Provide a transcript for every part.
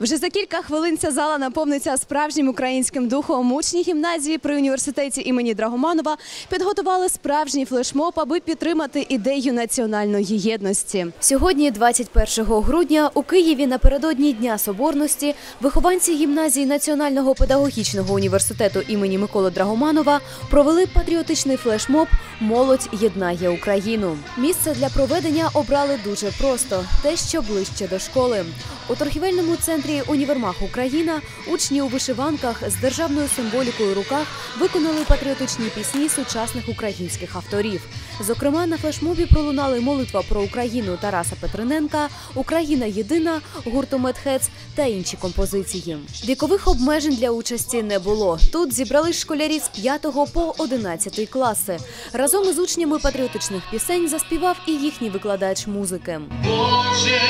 Вже за кілька хвилин ця зала наповниться справжнім українським духом. Учні гімназії при університеті імені Драгоманова підготували справжній флешмоб, аби підтримати ідею національної єдності. Сьогодні, 21 грудня, у Києві напередодні Дня Соборності, вихованці гімназії Національного педагогічного університету імені Миколи Драгоманова провели патріотичний флешмоб Молодь єднає Україну. Місце для проведення обрали дуже просто те, що ближче до школи. У торгівельному центрі Універмаг Україна учні у вишиванках з державною символікою руках виконали патріотичні пісні сучасних українських авторів. Зокрема, на флешмобі пролунали молитва про Україну Тараса Петриненка, Україна єдина гурту Медхец та інші композиції. Вікових обмежень для участі не було. Тут зібрались школярі з 5 по 11 класи. Разом із учнями патріотичних пісень заспівав і їхній викладач музики. Боже,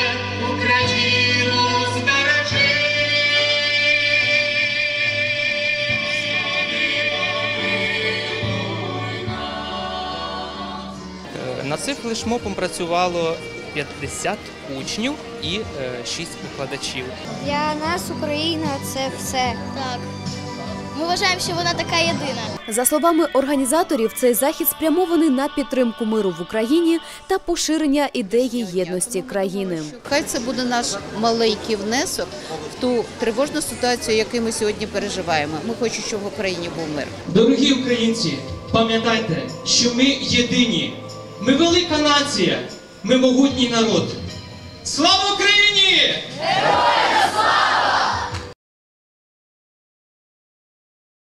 Україну Е, Над цим флешмобом працювало 50 учнів і 6 викладачів. Для нас Україна це все. Так. Ми вважаємо, що вона така єдина. За словами організаторів, цей захід спрямований на підтримку миру в Україні та поширення ідеї єдності країни. Хай це буде наш маленький внесок в ту тривожну ситуацію, яку ми сьогодні переживаємо. Ми хочемо, щоб в Україні був мир. Дорогі українці, пам'ятайте, що ми єдині. Ми велика нація, ми могутній народ. Слава Україні!